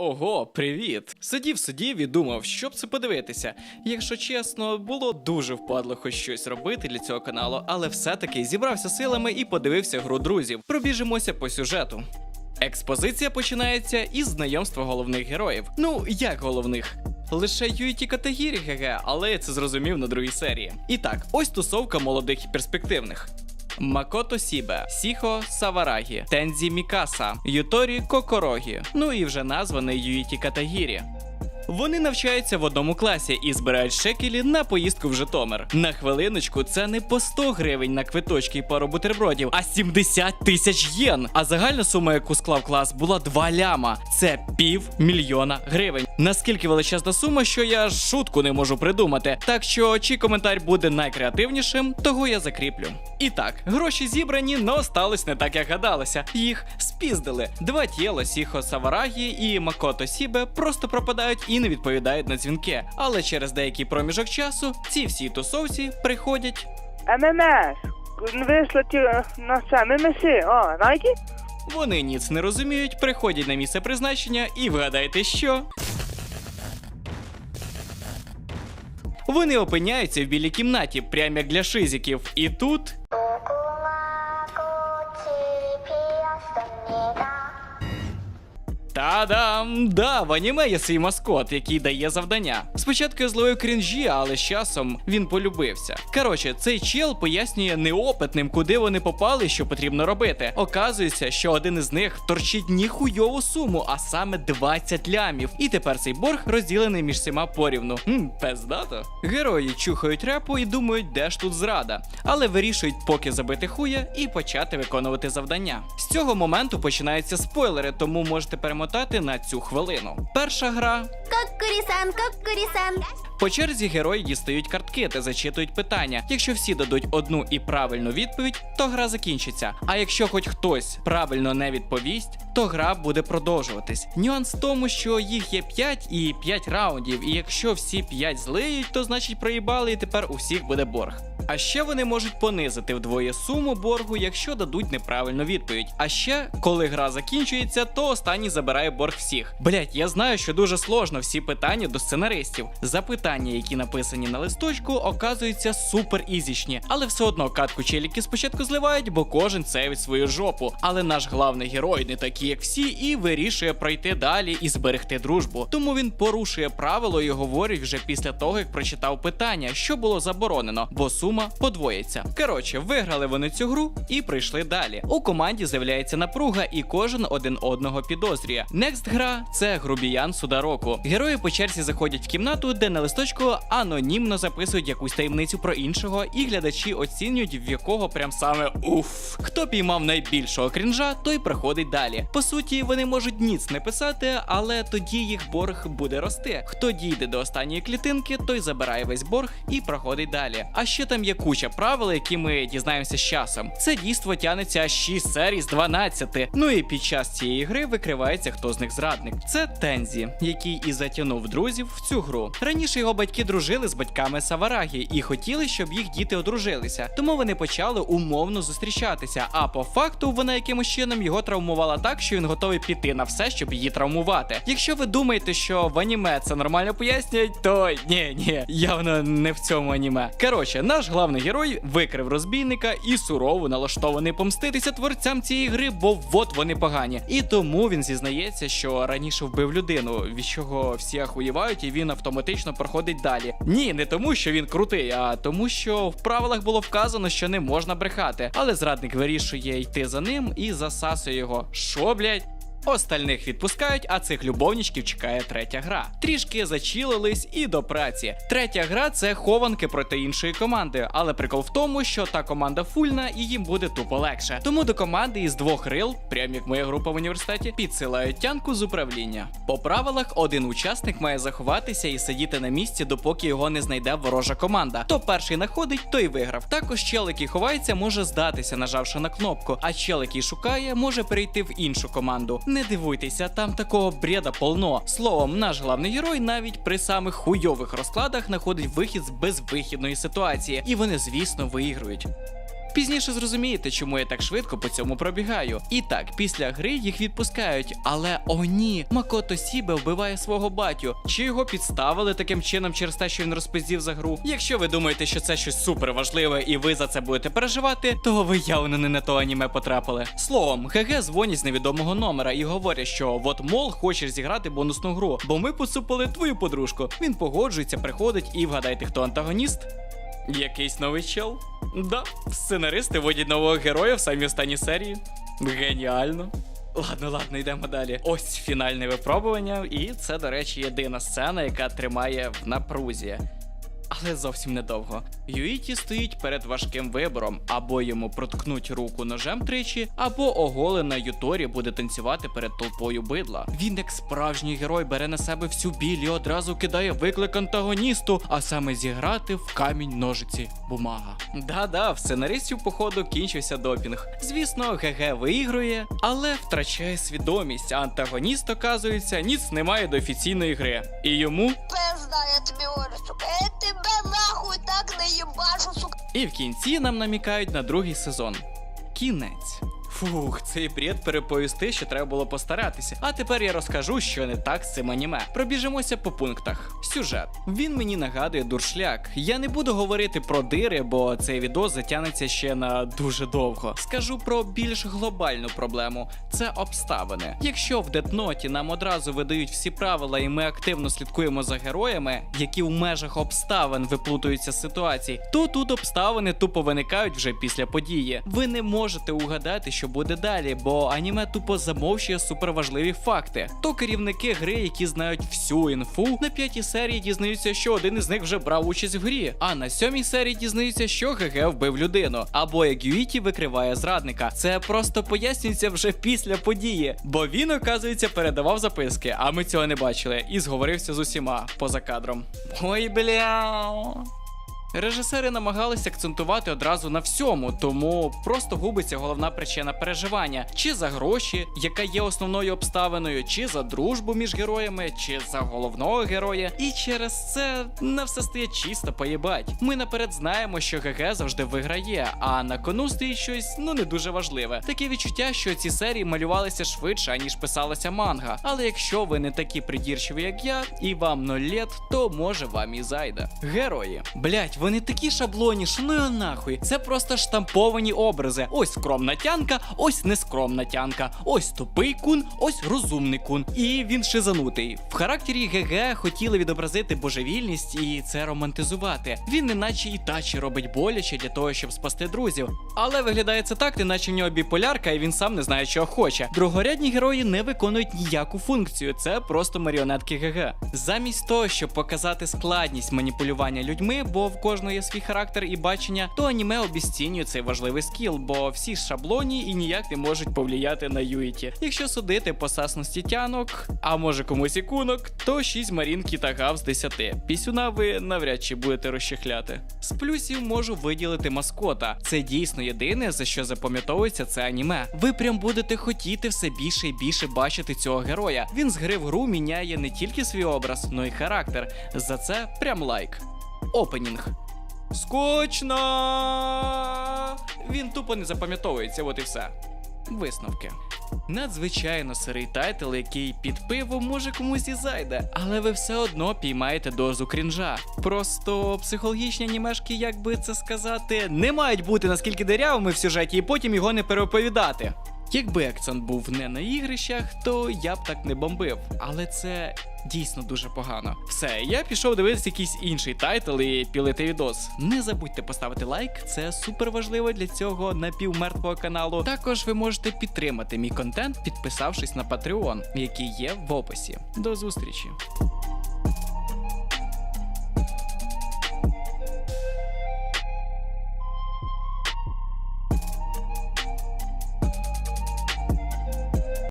Ого, привіт! Сидів, сидів і думав, що б це подивитися. Якщо чесно, було дуже впадло хоч щось робити для цього каналу, але все-таки зібрався силами і подивився гру друзів. Пробіжимося по сюжету. Експозиція починається із знайомства головних героїв. Ну, як головних? Лише Юїті Катагірі ГГ, але я це зрозумів на другій серії. І так, ось тусовка молодих і перспективних. Макото Сібе, Сіхо Саварагі, Тензі Мікаса, Юторі Кокорогі, ну і вже названий Юїті Катагірі. Вони навчаються в одному класі і збирають шекелі на поїздку в Житомир. На хвилиночку, це не по 100 гривень на квиточки і пару бутербродів, а 70 тисяч єн. А загальна сума, яку склав клас, була 2 ляма. Це пів мільйона гривень. Наскільки величезна сума, що я шутку не можу придумати. Так що, чий коментар буде найкреативнішим, того я закріплю. І так, гроші зібрані, но сталося не так, як гадалося. Їх спіздили. Два тіла Сіхо Саварагі і Макото Сібе просто пропадають і не відповідають на дзвінки. Але через деякий проміжок часу ці всі тусовці приходять. ММС. Вийшло ті на це. ММС. О, Найкі? Вони ніц не розуміють, приходять на місце призначення і вгадайте, що. Вони опиняються в білій кімнаті, прямо як для шизиків. І тут Та-дам! Да, в аніме є свій маскот, який дає завдання. Спочатку я зловив крінжі, але з часом він полюбився. Коротше, цей чел пояснює неопитним, куди вони попали що потрібно робити. Оказується, що один із них торчить ніхуйову суму, а саме 20 лямів. І тепер цей борг розділений між всіма порівну. Хм, пездато. Герої чухають репу і думають, де ж тут зрада. Але вирішують поки забити хуя і почати виконувати завдання. З цього моменту починаються спойлери, тому можете перемотати перемотати на цю хвилину. Перша гра Коккурісан, коккурісан. По черзі герої дістають картки та зачитують питання. Якщо всі дадуть одну і правильну відповідь, то гра закінчиться. А якщо хоч хтось правильно не відповість, то гра буде продовжуватись. Нюанс в тому, що їх є 5 і 5 раундів, і якщо всі 5 злиють, то значить проїбали, і тепер у всіх буде борг. А ще вони можуть понизити вдвоє суму боргу, якщо дадуть неправильну відповідь. А ще, коли гра закінчується, то останній забирає борг всіх. Блять, я знаю, що дуже сложно всі питання до сценаристів. Запитання, які написані на листочку, оказуються супер ізічні, але все одно катку челіки спочатку зливають, бо кожен цевить свою жопу. Але наш главний герой не такий, як всі, і вирішує пройти далі і зберегти дружбу. Тому він порушує правило і говорить вже після того, як прочитав питання, що було заборонено, бо сума подвоїться. Коротше, виграли вони цю гру і прийшли далі. У команді з'являється напруга, і кожен один одного підозрює. Next гра це грубіян суда року. Герої по черзі заходять в кімнату, де на листочку анонімно записують якусь таємницю про іншого, і глядачі оцінюють, в якого прям саме уф. Хто піймав найбільшого крінжа, той проходить далі. По суті, вони можуть ніц не писати, але тоді їх борг буде рости. Хто дійде до останньої клітинки, той забирає весь борг і проходить далі. А ще там є куча правил, які ми дізнаємося з часом. Це дійство тягнеться аж 6 серій з 12. Ну і під час цієї гри викривається, хто з них зрадник. Це Тензі, який і затягнув друзів в цю гру. Раніше його батьки дружили з батьками Саварагі і хотіли, щоб їх діти одружилися. Тому вони почали умовно зустрічатися. А по факту вона якимось чином його травмувала так, що він готовий піти на все, щоб її травмувати. Якщо ви думаєте, що в аніме це нормально пояснюють, то ні, ні, явно не в цьому аніме. Коротше, наш главний герой викрив розбійника і сурово налаштований помститися творцям цієї гри, бо вот вони погані. І тому він зізнається, що раніше вбив людину, від чого всі ахуєвають, і він автоматично проходить далі. Ні, не тому, що він крутий, а тому, що в правилах було вказано, що не можна брехати. Але зрадник вирішує йти за ним і засасує його. Що, блять? Остальних відпускають, а цих любовничків чекає третя гра. Трішки зачілились і до праці. Третя гра це хованки проти іншої команди, але прикол в тому, що та команда фульна і їм буде тупо легше. Тому до команди із двох рил, прям як моя група в університеті, підсилають тянку з управління. По правилах один учасник має заховатися і сидіти на місці, допоки його не знайде ворожа команда. Хто перший находить, той виграв. Також чел, який ховається, може здатися, нажавши на кнопку, а чел, який шукає, може перейти в іншу команду. Не дивуйтеся, там такого бреда полно. Словом, наш главний герой навіть при самих хуйових розкладах знаходить вихід з безвихідної ситуації, і вони, звісно, виігрують. Пізніше зрозумієте, чому я так швидко по цьому пробігаю. І так, після гри їх відпускають, але о ні, Макото Сібе вбиває свого батю. Чи його підставили таким чином через те, що він розпиздів за гру? Якщо ви думаєте, що це щось супер важливе і ви за це будете переживати, то ви явно не на то аніме потрапили. Словом, ГГ дзвонять з невідомого номера і говорять, що от мол хочеш зіграти бонусну гру, бо ми поцупили твою подружку. Він погоджується, приходить і вгадайте, хто антагоніст? Якийсь новий чел? Да, сценаристи водять нового героя в самій останній серії. Геніально. Ладно, ладно, йдемо далі. Ось фінальне випробування, і це, до речі, єдина сцена, яка тримає в напрузі. Але зовсім недовго. Юїті стоїть перед важким вибором: або йому проткнуть руку ножем тричі, або оголена Юторі буде танцювати перед толпою бидла. Він, як справжній герой, бере на себе всю біль і одразу кидає виклик антагоністу, а саме зіграти в камінь ножиці бумага. Да-да, в сценаристів, походу, кінчився допінг. Звісно, ГГ виігрує, але втрачає свідомість, антагоніст, оказується, ніц немає до офіційної гри. І йому Пизда, я тобі говорю, сука, тебе нахуй так не їбашу, сука. І в кінці нам намікають на другий сезон. Кінець. Фух, цей бред переповісти, що треба було постаратися. А тепер я розкажу, що не так з цим аніме. Пробіжимося по пунктах. Сюжет. Він мені нагадує дуршляк. Я не буду говорити про дири, бо цей відео затягнеться ще на дуже довго. Скажу про більш глобальну проблему це обставини. Якщо в детноті нам одразу видають всі правила, і ми активно слідкуємо за героями, які в межах обставин виплутуються з ситуацій, то тут обставини тупо виникають вже після події. Ви не можете угадати, що буде далі, бо аніме тупо замовчує суперважливі факти. То керівники гри, які знають всю інфу, на п'ятій серії дізнаються, що один із них вже брав участь в грі, а на сьомій серії дізнаються, що ГГ вбив людину, або як Юїті викриває зрадника. Це просто пояснюється вже після події, бо він, оказується, передавав записки, а ми цього не бачили, і зговорився з усіма поза кадром. Ой, бля. Режисери намагалися акцентувати одразу на всьому, тому просто губиться головна причина переживання: чи за гроші, яка є основною обставиною, чи за дружбу між героями, чи за головного героя. І через це на все стає чисто поїбать. Ми наперед знаємо, що ГГ завжди виграє, а на кону стоїть щось ну не дуже важливе. Таке відчуття, що ці серії малювалися швидше, аніж писалася манга. Але якщо ви не такі придірчиві, як я, і вам 0 лет, то може вам і зайде. Герої. Блять, вони такі шаблоні, що ну нахуй. Це просто штамповані образи. Ось скромна тянка, ось нескромна тянка, ось тупий кун, ось розумний кун. І він шизанутий. В характері ГГ хотіли відобразити божевільність і це романтизувати. Він неначе і тачі робить боляче для того, щоб спасти друзів. Але виглядає це так, неначе в нього біполярка, і він сам не знає, чого хоче. Другорядні герої не виконують ніяку функцію, це просто маріонетки ГГ. Замість того, щоб показати складність маніпулювання людьми, бо в кожного є свій характер і бачення, то аніме обіцінює цей важливий скіл, бо всі шаблоні і ніяк не можуть повлияти на Юїті. Якщо судити по сасності тянок, а може комусь і кунок, то 6 марін кітагав з 10. Пісюна ви навряд чи будете розчехляти. З плюсів можу виділити маскота. Це дійсно єдине, за що запам'ятовується це аніме. Ви прям будете хотіти все більше і більше бачити цього героя. Він з гри в гру міняє не тільки свій образ, но й характер. За це прям лайк. Опенінг. Скучно! Він тупо не запам'ятовується, от і все. Висновки. Надзвичайно сирий тайтл, який під пиво може комусь і зайде, але ви все одно піймаєте дозу крінжа. Просто психологічні анімешки, як би це сказати, не мають бути наскільки дирявими в сюжеті і потім його не переоповідати. Якби акцент був не на ігрищах, то я б так не бомбив. Але це дійсно дуже погано. Все, я пішов дивитися якийсь інший тайтл і пілити відос. Не забудьте поставити лайк, це супер важливо для цього напівмертвого каналу. Також ви можете підтримати мій контент, підписавшись на Patreon, який є в описі. До зустрічі!